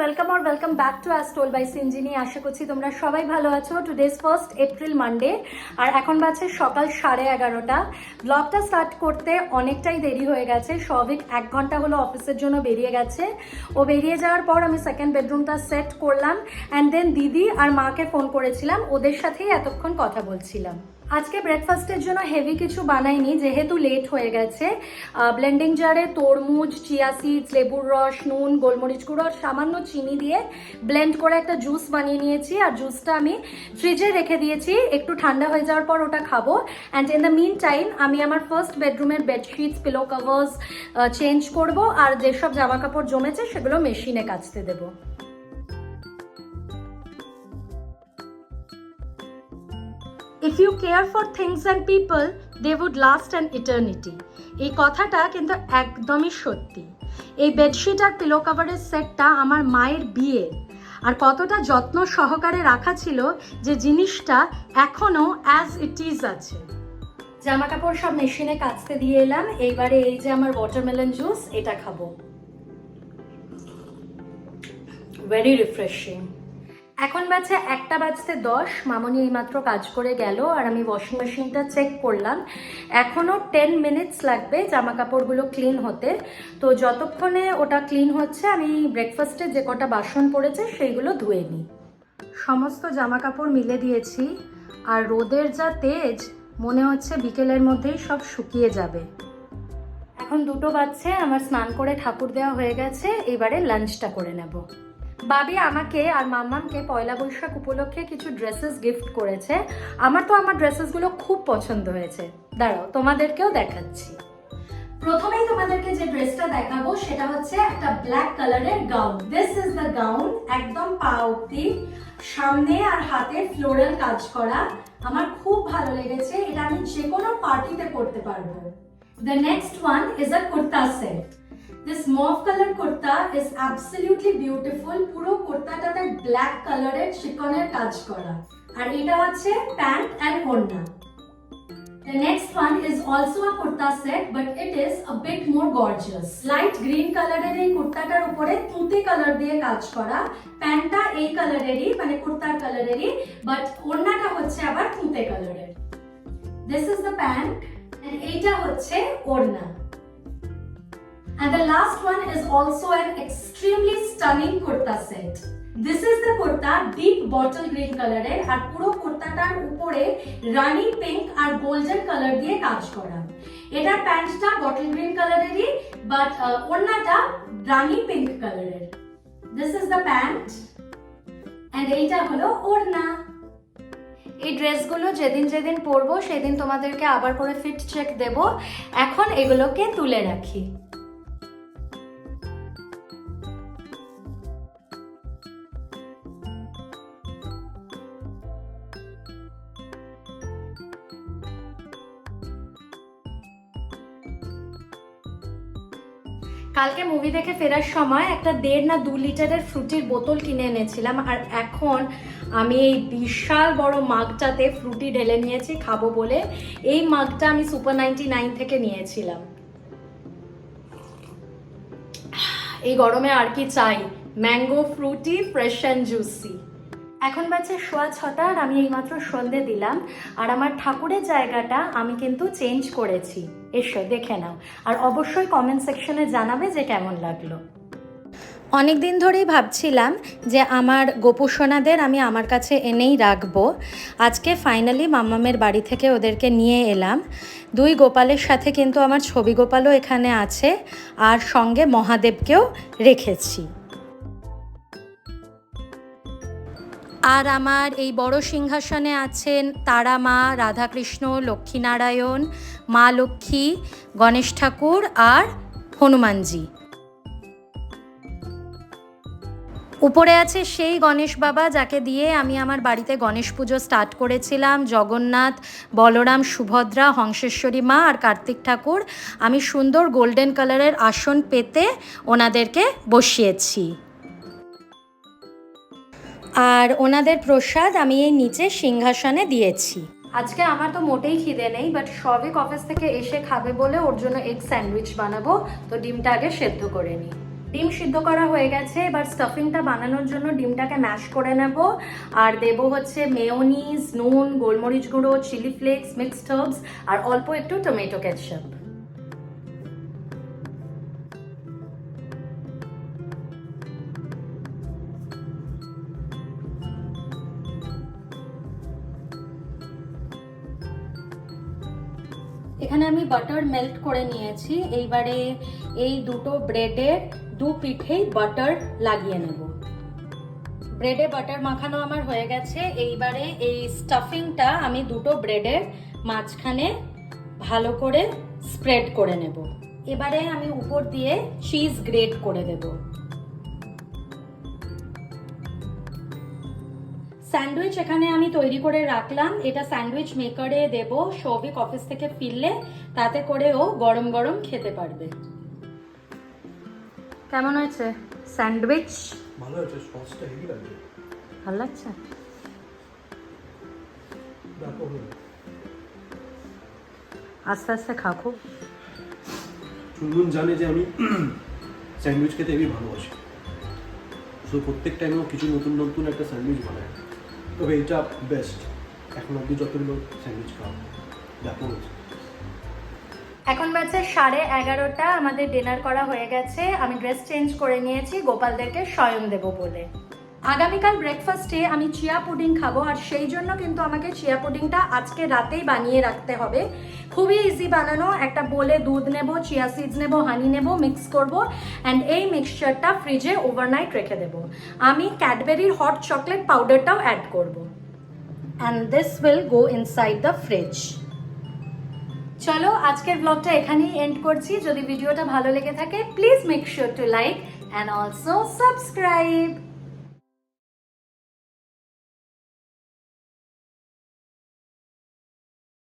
Welcome আর welcome back to অ্যাস্টোল by Sinjini আশা করছি তোমরা সবাই ভালো আছো। টুডেজ ফার্স্ট এপ্রিল মানডে আর এখন বাজছে সকাল সাড়ে এগারোটা। ব্লগটা স্টার্ট করতে অনেকটাই দেরি হয়ে গেছে। সবিক এক ঘণ্টা হলো অফিসের জন্য বেরিয়ে গেছে। ও বেরিয়ে যাওয়ার পর আমি সেকেন্ড বেডরুমটা সেট করলাম। অ্যান্ড দেন দিদি আর মাকে ফোন করেছিলাম। ওদের সাথেই এতক্ষণ কথা বলছিলাম। আজকে ব্রেকফাস্টের জন্য হেভি কিছু বানাইনি, যেহেতু লেট হয়ে গেছে। ব্লেন্ডিং জারে তরমুজ চিয়া সিডস লেবুর রস, নুন, গোলমরিচ গুঁড়ো আর সামান্য চিনি দিয়ে ব্লেন্ড করে একটা জুস বানিয়ে নিয়েছি। আর জুসটা আমি ফ্রিজে রেখে দিয়েছি। একটু ঠান্ডা হয়ে যাওয়ার পর ওটা খাব। And in the mean time আমি আমার ফার্স্ট বেডরুমের বেডশিটস পিলো কাভার্স চেঞ্জ করব। আর যেসব জামা কাপড় জমেছে, সেগুলো মেশিনে কাচতে দেবো। If you care for things and people they would last an eternity এই কথাটা কিন্তু একদমই সত্যি। এই বেডশিট আর পিলো কাভারের সেটটা আমার মায়ের বিয়ের। আর কতটা যত্ন সহকারে রাখা ছিল যে জিনিসটা এখনও অ্যাজ ইট ইজ আছে। জামা কাপড় সব মেশিনে কাচতে দিয়ে এলাম, এইবারে এই যে আমার ওয়াটারমেলন জুস এটা খাব। ভেরি রিফ্রেশিং এখন বাজছে একটা বাজতে দশ। মামনি এইমাত্র কাজ করে গেল আর আমি ওয়াশিং মেশিনটা চেক করলাম। এখনও টেন মিনিটস লাগবে জামা কাপড়গুলো ক্লিন হতে। তো যতক্ষণে ওটা ক্লিন হচ্ছে, আমি ব্রেকফাস্টে যে কটা বাসন পড়েছে সেইগুলো ধুয়ে নিই। সমস্ত জামা কাপড় মিলে দিয়েছি আর রোদের যা তেজ, মনে হচ্ছে বিকেলের মধ্যেই সব শুকিয়ে যাবে। এখন দুটো বাজছে, আমার স্নান করে ঠাকুর দেওয়া হয়ে গেছে, এবারে লাঞ্চটা করে নেব। বাবি আমাকে আর মাম্মামকে পয়লা বৈশাখ উপলক্ষে কিছু ড্রেসেস গিফট করেছে। আমার তো আমার ড্রেসেসগুলো খুব পছন্দ হয়েছে। দাঁড়াও, তোমাদেরকেও দেখাচ্ছি। প্রথমেই তোমাদেরকে যে ড্রেসটা দেখাবো, সেটা হচ্ছে একটা ব্ল্যাক কালারের gown this is the gown একদম পা অব্দি সামনে আর হাতে ফ্লোরাল কাজ করা। আমার খুব ভালো লেগেছে, এটা আমি যে কোনো পার্টিতে পরতে পারব। The next one is a kurta set this mauve colour kurta is absolutely beautiful পুরো কুর্তাটাতে ব্ল্যাক কালারের চিকনের কাজ করা আর এটা হচ্ছে প্যান্ট অ্যান্ড ওড়না The next one is also a kurta set, but it is a bit more gorgeous. Light green কালারের এই কুর্তাটার উপরে তুঁতে কালার দিয়ে কাজ করা প্যান্টটা এই কালারেরই মানে কুর্তার কালারেরই বাট ওড়নাটা হচ্ছে আবার তুঁতে কালারের দিস ইজ দ্য প্যান্ট এইটা হচ্ছে ওড়না And the last one is also an extremely stunning kurta set. This is the kurta, deep bottle green কালারের আর পুরো কুর্তাটার উপরে রানি পিঙ্ক আর গোল্ডেন কালার দিয়ে কাজ করা। এটার প্যান্টটা বটল গ্রিন কালারেরই বাট ওড়নাটা রানি পিঙ্ক কালারের this is the pant and এইটা হলো ওড়না। এই ড্রেসগুলো যেদিন যেদিন পরবো, সেদিন তোমাদেরকে আবার করে ফিট চেক দেব। এখন এগুলোকে তুলে রাখি। কালকে মুভি দেখে ফেরার সময় একটা দেড় না দু লিটারের ফ্রুটির বোতল কিনে এনেছিলাম, আর এখন আমি এই বিশাল বড় মাগটাতে ফ্রুটি ঢেলে নিয়েছি খাব বলে। এই মাগটা আমি সুপার নাইনটি নাইন থেকে নিয়েছিলাম। এই গরমে আর কি চাই? Mango Frooti fresh and juicy এখন বাজে সোয়া ছটা আর আমি এইমাত্র সন্ধে দিলাম, আর আমার ঠাকুরের জায়গাটা আমি কিন্তু চেঞ্জ করেছি। এসো, দেখে নাও। আর অবশ্যই কমেন্ট সেকশনে জানাবে যে কেমন লাগল। অনেক দিন ধরেই ভাবছিলাম যে আমার গোপুসোনাদের আমি আমার কাছে এনেই রাখব। আজকে ফাইনালি মাম্মামের বাড়ি থেকে ওদেরকে নিয়ে এলাম। দুই গোপালের সাথে কিন্তু আমার ছবি গোপালও এখানে আছে। আর সঙ্গে মহাদেবকেও রেখেছি। আর আমার এই বড় সিংহাসনে আছেন তারা মা রাধাকৃষ্ণ, লক্ষ্মীনারায়ণ, মা লক্ষ্মী, গণেশ ঠাকুর আর হনুমানজি। উপরে আছে সেই গণেশ বাবা যাকে দিয়ে আমি আমার বাড়িতে গণেশ পুজো স্টার্ট করেছিলাম। জগন্নাথ, বলরাম, সুভদ্রা, হংসেশ্বরী মা আর কার্তিক ঠাকুর। আমি সুন্দর গোল্ডেন কালারের আসন পেতে ওনাদেরকে বসিয়েছি। আর ওনাদের প্রসাদ আমি এই নিচে সিংহাসনে দিয়েছি। আজকে আমার তো মোটেই খিদে নেই বাট সবিক অফিস থেকে এসে খাবে বলে ওর জন্য এগ স্যান্ডউইচ বানাবো, তো ডিমটা আগে সেদ্ধ করে নিই। ডিম সিদ্ধ করা হয়ে গেছে, এবার স্টাফিংটা বানানোর জন্য ডিমটাকে ম্যাশ করে নেব, আর দেব হচ্ছে মেয়োনিজ নুন, গোলমরিচ গুঁড়ো চিলি ফ্লেক্স মিক্সড হার্বস আর অল্প একটু টমেটো কেচাপ এখানে আমি বাটার মেল্ট করে নিয়েছি। এইবারে এই দুটো ব্রেডের দু পিঠেই বাটার লাগিয়ে নেব। ব্রেডে বাটার মাখানো আমার হয়ে গেছে। এইবারে এই স্টাফিংটা আমি দুটো ব্রেডের মাঝখানে ভালো করে স্প্রেড করে নেব। এবারে আমি উপর দিয়ে চিজ গ্রেট করে দেবো। স্যান্ডউইচ এখানে আমি তৈরি করে রাখলাম। এটা স্যান্ডউইচ মেকারে দেব সৌভিক অফিস থেকে ফিরলে তাতে করে ও গরম গরম খেতে পারবে। কেমন হয়েছে? স্যান্ডউইচ? ভালো আছে সসটা হেভি লাগছে। ভালো লাগছে? আস্তে আস্তে খাকো চুনমুন জানে যে আমি স্যান্ডউইচ খেতে হেভি ভালোবাসি। সো প্রত্যেক টাইমেও কিছু নতুন নতুন একটা স্যান্ডউইচ বানায়। তবে এটা বেস্ট এখন অব্দি যতগুলো স্যান্ডউইচ খাওয়া দেখো এখন বাজে সাড়ে এগারোটা, আমাদের ডিনার করা হয়ে গেছে। আমি ড্রেস চেঞ্জ করে নিয়েছি, গোপালদেরকে স্বয়ং দেব বলে। আগামীকাল ব্রেকফাস্টে আমি চিয়া পুডিং খাব, আর সেই জন্য কিন্তু আমাকে চিয়া পুডিংটা আজকে রাতেই বানিয়ে রাখতে হবে। খুবই ইজি বানানো, একটা বলে দুধ নেব চিয়া সিডস নেব হানি নেব মিক্স করব অ্যান্ড এই মিক্সচারটা ফ্রিজে ওভারনাইট রেখে দেব। আমি ক্যাডবেরির হট চকলেট পাউডারটাও অ্যাড করব। And this will go inside the fridge চলো, আজকের ব্লগটা এখানেই এন্ড করছি। যদি ভিডিওটা ভালো লেগে থাকে please make sure to like and also subscribe